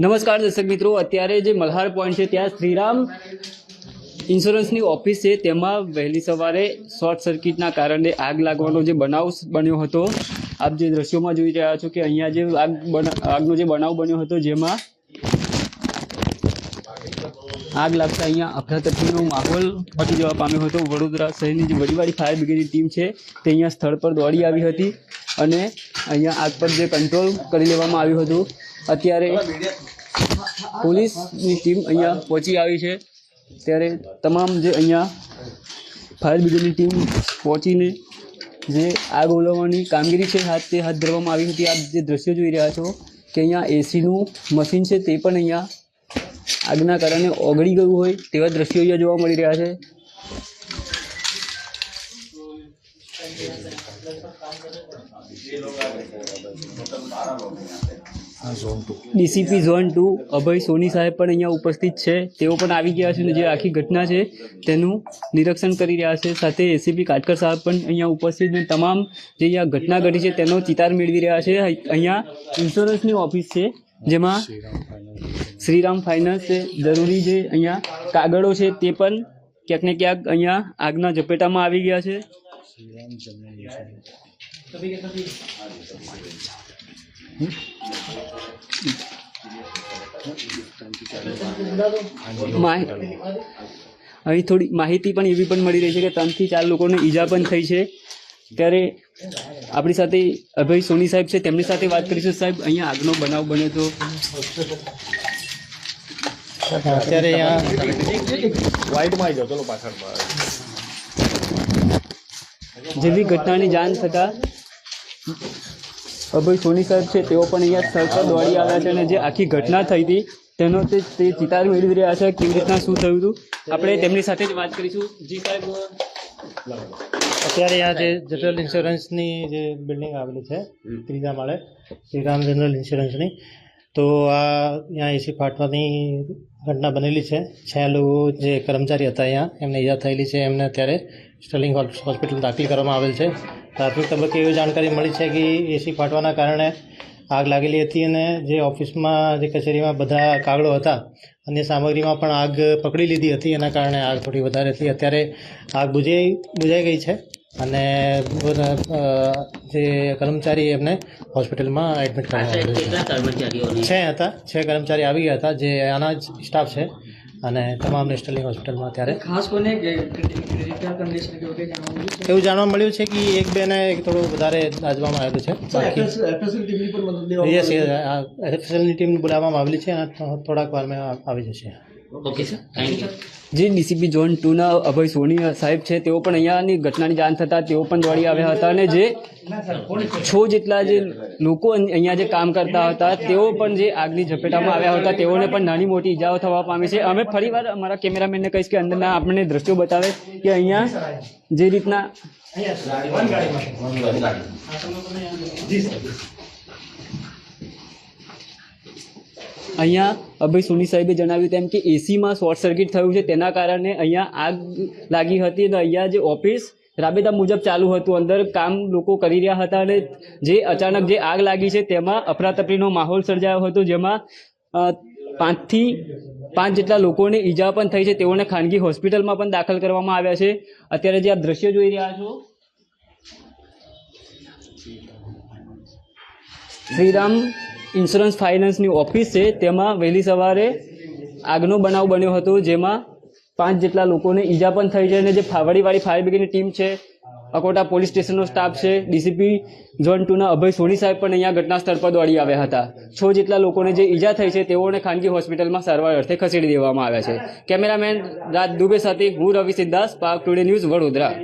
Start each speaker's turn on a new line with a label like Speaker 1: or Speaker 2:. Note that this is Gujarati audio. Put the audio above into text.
Speaker 1: નમસ્કાર દર્શક મિત્રો, અત્યારે જે મલ્હાર પોઈન્ટ છે, ત્યાં શ્રીરામ ઇન્સ્યોરન્સની ઓફિસ છે. તેમાં વહેલી સવારે શોર્ટ સર્કિટના કારણે આગ લાગવાનો જે બનાવ બન્યો હતો. આપ જે દ્રશ્યોમાં જોઈ રહ્યા છો કે અહીંયા જે આગ આગનો જે બનાવ બન્યો હતો, જેમાં આગ લાગતા અહીંયા અફરાતફરીનો માહોલ મચી જવા પામ્યો હતો. વડોદરા શહેરની જે વડીવાડી ફાયર બ્રિગેડની ટીમ છે, તે અહીંયા સ્થળ પર દોડી આવી હતી અને અહીંયા આગ પર જે કંટ્રોલ કરી લેવામાં આવ્યું હતું. અત્યારે પોલીસની ટીમ અહીંયા પહોંચી આવી છે. ત્યારે તમામ જે અહીંયા ફાયર બ્રિગેડની ટીમ પહોંચીને જે આગ ઓલવવાની કામગીરી છે, હાથ તે હાથ ધરવામાં આવી હતી. આપ જે દ્રશ્યો જોઈ રહ્યા છો કે અહીંયા એસીનું મશીન છે, તે પણ અહીંયા આગના કારણે ઓગળી ગયું હોય તેવા દ્રશ્યો અહીંયા જોવા મળી રહ્યા છે. DCP zone two Abhay Soni સાહેબ પણ અહીંયા ઉપસ્થિત છે. તેઓ પણ આવી ગયા છે અને જે આખી ઘટના છે તેનું નિરીક્ષણ કરી રહ્યા છે. સાથે એસીપી કાટકર સાહેબ પણ અહીંયા ઉપસ્થિત અને તમામ જે અહીંયા ઘટના ઘટી છે તેનો ચિતાર મેળવી રહ્યા છે. અહીંયા ઇન્સ્યોરન્સની ઓફિસ છે જેમાં શ્રીરામ ફાઇનાન્સ છે. જરૂરી જે અહીંયા કાગળો છે તે પણ ક્યાંક ને ક્યાંક અહીંયા આગના ઝપેટામાં આવી ગયા છે. અહીં થોડી માહિતી પણ એવી પણ મળી રહી છે કે ત્રણથી ચાર લોકોને ઈજા પણ થઈ છે. ત્યારે આપણી સાથે અભય સોની સાહેબ છે. તેમની સાથે વાત કરીશું. સાહેબ અહીંયા આગનો બનાવ બન્યો તો.
Speaker 2: અત્યારે અહીંયા
Speaker 3: વાઇટમાં જાઓ. ચલો પાછળ
Speaker 1: જેવી ઘટનાની જાણ થતાં અભય સોની સાહેબ છે તેઓ પણ અહીંયા સ્થળ પર દોડી આવ્યા છે અને જે આખી ઘટના થઈ હતી તેનો તે તે ચિતાર મેળવી રહ્યા છે કેવી રીતના શું થયું હતું? આપણે તેમની સાથે જ વાત કરીશું. જી સાહેબ.
Speaker 2: અત્યારે આ જે જનરલ ઇન્સ્યોરન્સની જે બિલ્ડિંગ આવેલી છે ત્રીજા માળે શ્રીરામ જનરલ ઇન્સ્યોરન્સની તો આ અહીંયા એસી ફાટવાની ઘટના બનેલી છે. છ લોકો જે કર્મચારી હતા અહીંયા એમને ઈજા થયેલી છે. એમને અત્યારે સ્ટર્લિંગ હોસ્પિટલ દાખલ કરવામાં આવેલ છે. પ્રાથમિક તબક્કે એવી જાણકારી મળી છે કે એસી ફાટવાના કારણે આગ લાગેલી હતી અને જે ઓફિસમાં જે કચેરીમાં બધા કાગળો હતા અન્ય સામગ્રીમાં પણ આગ પકડી લીધી હતી. એના કારણે આગ થોડી વધારે હતી. અત્યારે આગ બુઝાઈ બુજાઈ ગઈ છે અને જે કર્મચારી એમને હોસ્પિટલમાં એડમિટ કરવામાં આવ્યું છે હતા. છે કર્મચારી આવી ગયા હતા. જે આના જ સ્ટાફ છે. અને તમામને સ્ટર્લિંગ હોસ્પિટલમાં અત્યારે.
Speaker 1: ખાસ કોને
Speaker 2: એવું જાણવા મળ્યું છે? કે એક બેને થોડું વધારે દાજવામાં આવેલું છે. બાકી યસ એફએસએલની ટીમ બોલાવવામાં આવેલી છે અને થોડાક વારમાં આવી જશે.
Speaker 1: જે ડીસીપી ઝોન ટુના અભય સોની સાહેબ છે. તેઓ પણ અહીંયાની ઘટનાની જાણ થતાં તેઓ પણ દોડી આવ્યા હતા અને જે છો જેટલા જે લોકો અહીંયા જે કામ કરતા હતા તેઓ પણ જે આગની ઝપેટામાં આવ્યા હતા તેઓને પણ નાની મોટી ઈજાઓ થવા પામી છે. અમે ફરીવાર અમારા કેમેરામેનને કહીશ કે અંદરના આપણને દ્રશ્યો બતાવે કે અહીંયા જે રીતના અહીંયા અભય સોની સાહેબે જણાવ્યું તેમ કે એસીમાં શોર્ટ સર્કિટ થયું છે, તેના કારણે અહીંયા આગ લાગી હતી અને અહીંયા જે ઓફિસ રાબેતા મુજબ ચાલુ હતું. અંદર કામ લોકો કરી રહ્યા હતા અને જે અચાનક જે આગ લાગી છે, તેમાં અફરાતફરીનો માહોલ સર્જાયો હતો, જેમાં પાંચથી પાંચ જેટલા લોકોને ઈજા પણ થઈ છે. તેઓને ખાનગી હોસ્પિટલમાં પણ દાખલ કરવામાં આવ્યા છે. અત્યારે જે આ દ્રશ્યો જોઈ રહ્યા છો, શ્રીરામ ઇન્સ્યોરન્સ ફાઇનાન્સની ઓફિસ છે, તેમાં વહેલી સવારે આગનો બનાવ બન્યો હતો, જેમાં પાંચ જેટલા લોકોને ઈજા પણ થઈ છે અને જે ફાવડીવાળી ફાયર બ્રિગેડની ટીમ છે, અકોટા પોલીસ સ્ટેશનનો સ્ટાફ છે ડીસીપી ઝોન ટુના અભય સોની સાહેબ પણ અહીંયા ઘટના સ્થળ પર દોડી આવ્યા હતા. છ જેટલા લોકોને જે ઈજા થઈ છે, તેઓને ખાનગી હોસ્પિટલમાં સારવાર અર્થે ખસેડી દેવામાં આવ્યા છે. કેમેરામેન રાજ દુબે સાથે હું રવિ સિદ્ધાસ પાક ટુડે ન્યૂઝ વડોદરા.